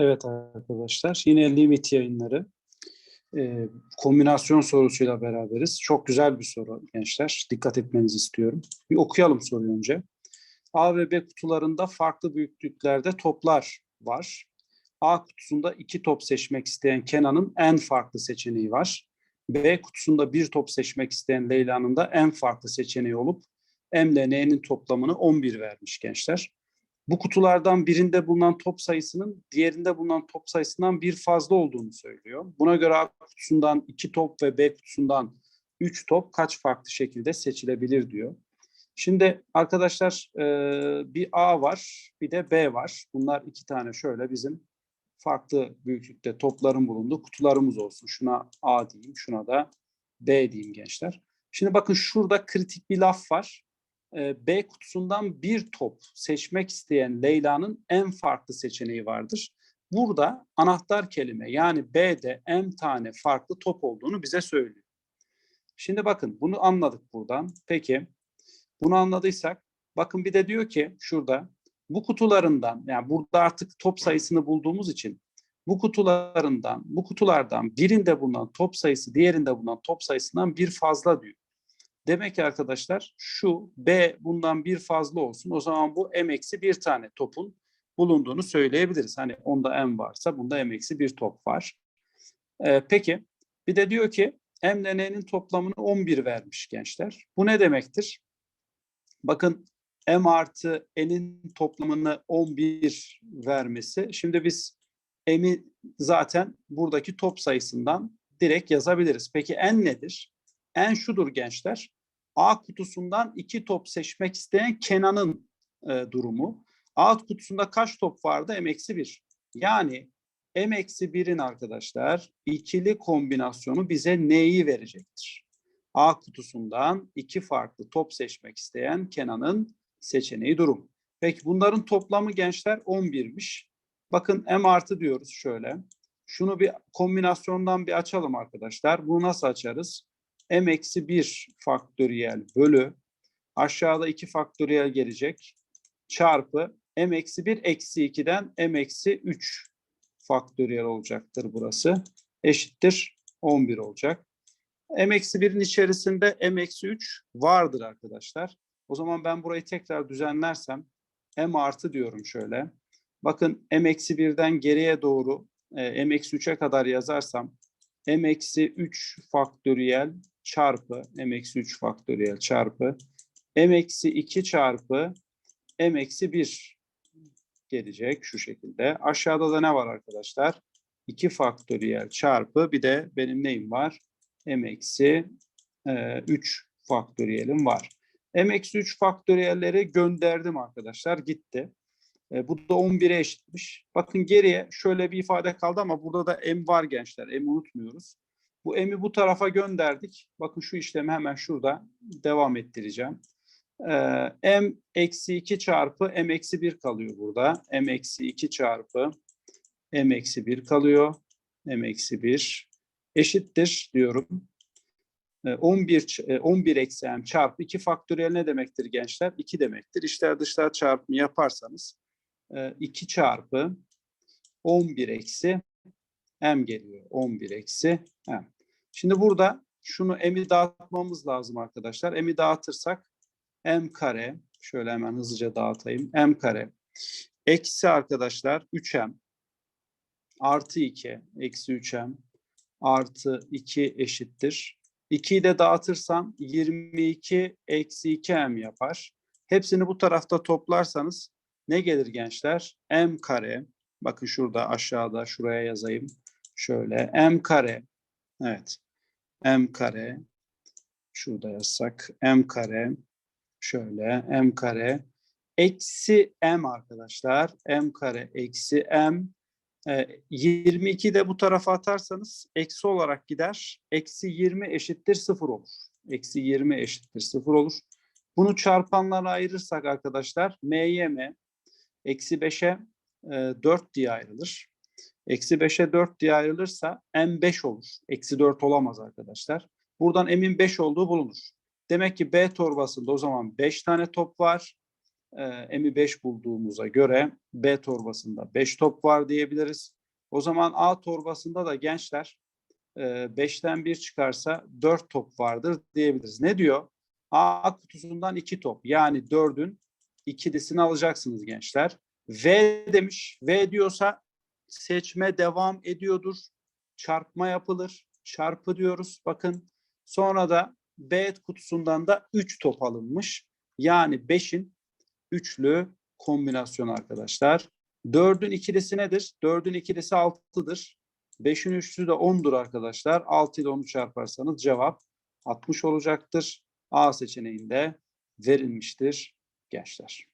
Evet arkadaşlar, yine Limit yayınları. Ee, kombinasyon sorusuyla beraberiz. Çok güzel bir soru gençler. Dikkat etmenizi istiyorum. Bir okuyalım soruyu önce. A ve B kutularında farklı büyüklüklerde toplar var. A kutusunda iki top seçmek isteyen Kenan'ın en farklı seçeneği var. B kutusunda bir top seçmek isteyen Leyla'nın da en farklı seçeneği olup M ile N'nin toplamını 11 vermiş gençler. Bu kutulardan birinde bulunan top sayısının diğerinde bulunan top sayısından bir fazla olduğunu söylüyor. Buna göre A kutusundan iki top ve B kutusundan üç top kaç farklı şekilde seçilebilir diyor. Şimdi arkadaşlar e, bir A var bir de B var. Bunlar iki tane şöyle bizim farklı büyüklükte topların bulunduğu kutularımız olsun. Şuna A diyeyim, şuna da B diyeyim gençler. Şimdi bakın şurada kritik bir laf var. E, B kutusundan bir top seçmek isteyen Leyla'nın en farklı seçeneği vardır. Burada anahtar kelime yani B'de M tane farklı top olduğunu bize söylüyor. Şimdi bakın bunu anladık buradan. Peki bunu anladıysak bakın bir de diyor ki şurada bu kutularından yani burada artık top sayısını bulduğumuz için bu kutularından bu kutulardan birinde bulunan top sayısı diğerinde bulunan top sayısından bir fazla diyor. Demek ki arkadaşlar şu B bundan bir fazla olsun. O zaman bu M eksi bir tane topun bulunduğunu söyleyebiliriz. Hani onda M varsa bunda M eksi bir top var. Ee, peki bir de diyor ki M ile N'nin toplamını 11 vermiş gençler. Bu ne demektir? Bakın M artı N'in toplamını 11 vermesi. Şimdi biz M'i zaten buradaki top sayısından direkt yazabiliriz. Peki N nedir? En şudur gençler. A kutusundan iki top seçmek isteyen Kenan'ın e, durumu. A kutusunda kaç top vardı? M-1. Yani M-1'in arkadaşlar ikili kombinasyonu bize neyi verecektir? A kutusundan iki farklı top seçmek isteyen Kenan'ın seçeneği durum. Peki bunların toplamı gençler 11'miş. Bakın M artı diyoruz şöyle. Şunu bir kombinasyondan bir açalım arkadaşlar. Bunu nasıl açarız? M eksi 1 faktöriyel bölü aşağıda 2 faktöriyel gelecek çarpı m eksi 1 eksi 2'den m eksi 3 faktöriyel olacaktır burası. Eşittir 11 olacak. m eksi 1'in içerisinde m eksi 3 vardır arkadaşlar. O zaman ben burayı tekrar düzenlersem m artı diyorum şöyle. Bakın m eksi 1'den geriye doğru e, m eksi 3'e kadar yazarsam m eksi 3 faktöriyel çarpı m eksi 3 faktöriyel çarpı m eksi 2 çarpı m eksi 1 gelecek şu şekilde. Aşağıda da ne var arkadaşlar? 2 faktöriyel çarpı bir de benim neyim var? m eksi 3 e, faktöriyelim var. m eksi 3 faktöriyelleri gönderdim arkadaşlar gitti. E, bu da 11'e eşitmiş. Bakın geriye şöyle bir ifade kaldı ama burada da m var gençler. M'i unutmuyoruz. Bu m'i bu tarafa gönderdik. Bakın şu işlemi hemen şurada devam ettireceğim. Ee, m eksi 2 çarpı m eksi 1 kalıyor burada. m eksi 2 çarpı m eksi 1 kalıyor. m eksi 1 eşittir diyorum. 11 11 eksi m çarpı 2 faktöriyel ne demektir gençler? 2 demektir. İşler dışlar çarpımı yaparsanız 2 çarpı 11 eksi m geliyor. 11 eksi m. Şimdi burada şunu m'i dağıtmamız lazım arkadaşlar. m'i dağıtırsak m kare şöyle hemen hızlıca dağıtayım. m kare eksi arkadaşlar 3m artı 2 eksi 3m artı 2 eşittir. 2'yi de dağıtırsam 22 eksi 2m yapar. Hepsini bu tarafta toplarsanız ne gelir gençler? m kare bakın şurada aşağıda şuraya yazayım. Şöyle m kare evet m kare şurada yazsak m kare şöyle m kare eksi m arkadaşlar m kare eksi m e, 22 de bu tarafa atarsanız eksi olarak gider. Eksi 20 eşittir 0 olur. Eksi 20 eşittir 0 olur. Bunu çarpanlara ayırırsak arkadaşlar m'ye m eksi 5'e e, 4 diye ayrılır. Eksi 5'e 4 diye ayrılırsa m 5 olur. Eksi 4 olamaz arkadaşlar. Buradan m'in 5 olduğu bulunur. Demek ki B torbasında o zaman 5 tane top var. e, M'i 5 bulduğumuza göre B torbasında 5 top var diyebiliriz. O zaman A torbasında da gençler 5'ten 1 çıkarsa 4 top vardır diyebiliriz. Ne diyor? A kutusundan 2 top yani 4'ün ikilisini alacaksınız gençler. V demiş. V diyorsa seçme devam ediyordur. Çarpma yapılır. Çarpı diyoruz. Bakın sonra da B kutusundan da 3 top alınmış. Yani 5'in üçlü kombinasyonu arkadaşlar. 4'ün ikilisi nedir? 4'ün ikilisi 6'dır. 5'in üçlüsü de 10'dur arkadaşlar. 6 ile 10'u çarparsanız cevap 60 olacaktır. A seçeneğinde verilmiştir gençler.